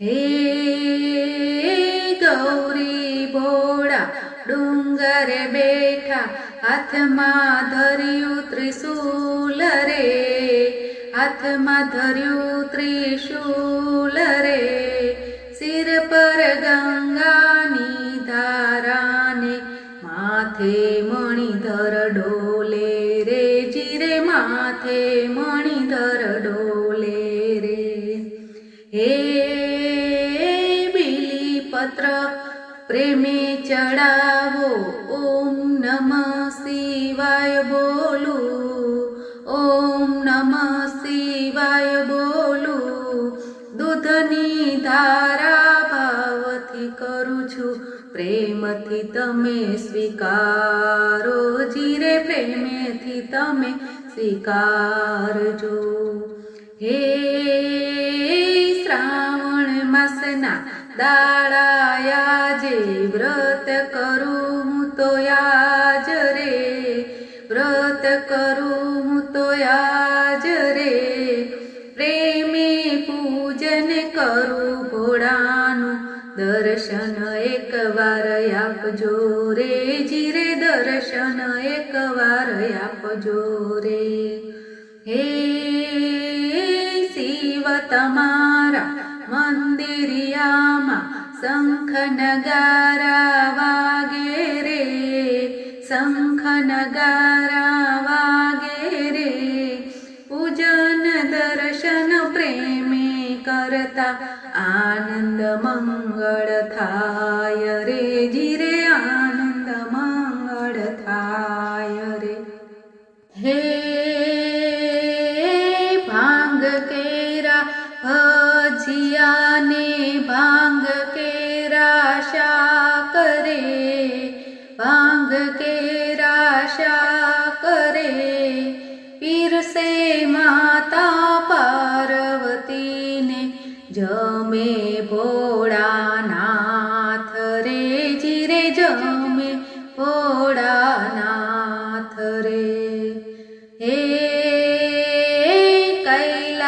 હે ગૌરી ભોળા, ડુંગરે બેઠા હાથમાં ધર્યું ત્રિશુલ રે, હાથમાં ધર્યું ત્રિશુલ રે સિર પર ગંગાની ધારાને માથે મણિધર ડોલે રે, જીરે માથે મણિ બીલીપત્ર પ્રેમે ચડાવો, ઓમ નમઃ શિવાય બોલું, ઓમ નમઃ શિવાય બોલું, દૂધની ધારા ભાવથી કરું છું, પ્રેમથી તમે સ્વીકારો, જીરે પ્રેમેથી તમે સ્વીકારજો. હે દાડાયા જે વ્રત કરું હું તો યાજ રે. વ્રત કરું હું તો યાજ રે. પ્રેમે પૂજન કરું ભોળાનું દર્શન એકવાર આપજો રે. જીરે દર્શન એકવાર આપજો રે. હે તમારા મંદિરિયામાં શંખ નગારા વાગે રે શંખ નગારા વાગે રે પૂજન દર્શન પ્રેમે કરતા આનંદ મંગળ થાય રે જીરે આનંદ મંગળ થાય રે હે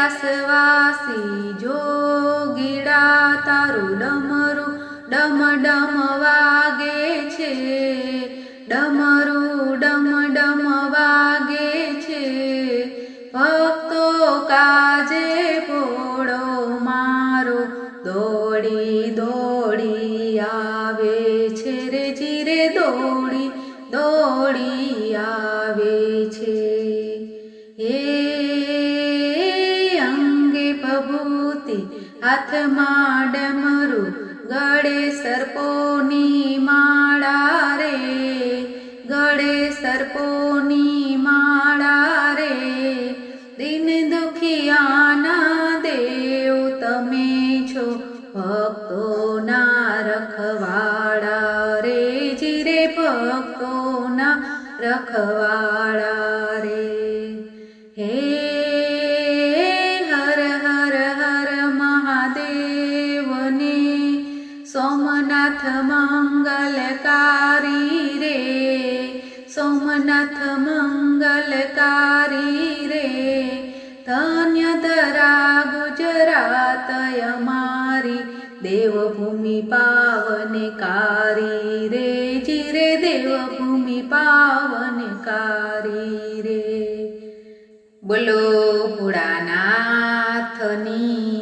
કૈલાસવાસી જોગીડા તારું ડમરું ડમ ડમ વાગે છે. ડમરું ડમ ડમ વાગે છે. ભક્તો કાજે ભોળો મારો દોડી દોડી આવે છે રે જીરે દોડી દોડી આવે છે. ભભૂતિ હાથમાં ડમરું ગળે સર્પોની માળા રે. ગળે સર્પોની માળા રે. દિન દુખિયાના દેવ તમે છો ભક્તોના સોમનાથ મંગલકારી રે સોમનાથ મંગલકારી રે ધન્ય ધરા ગુજરાત અમારી દેવભૂમિ પાવનકારી રે, જીરે દેવભૂમિ પાવનકારી રે. બોલો ભોળાનાથની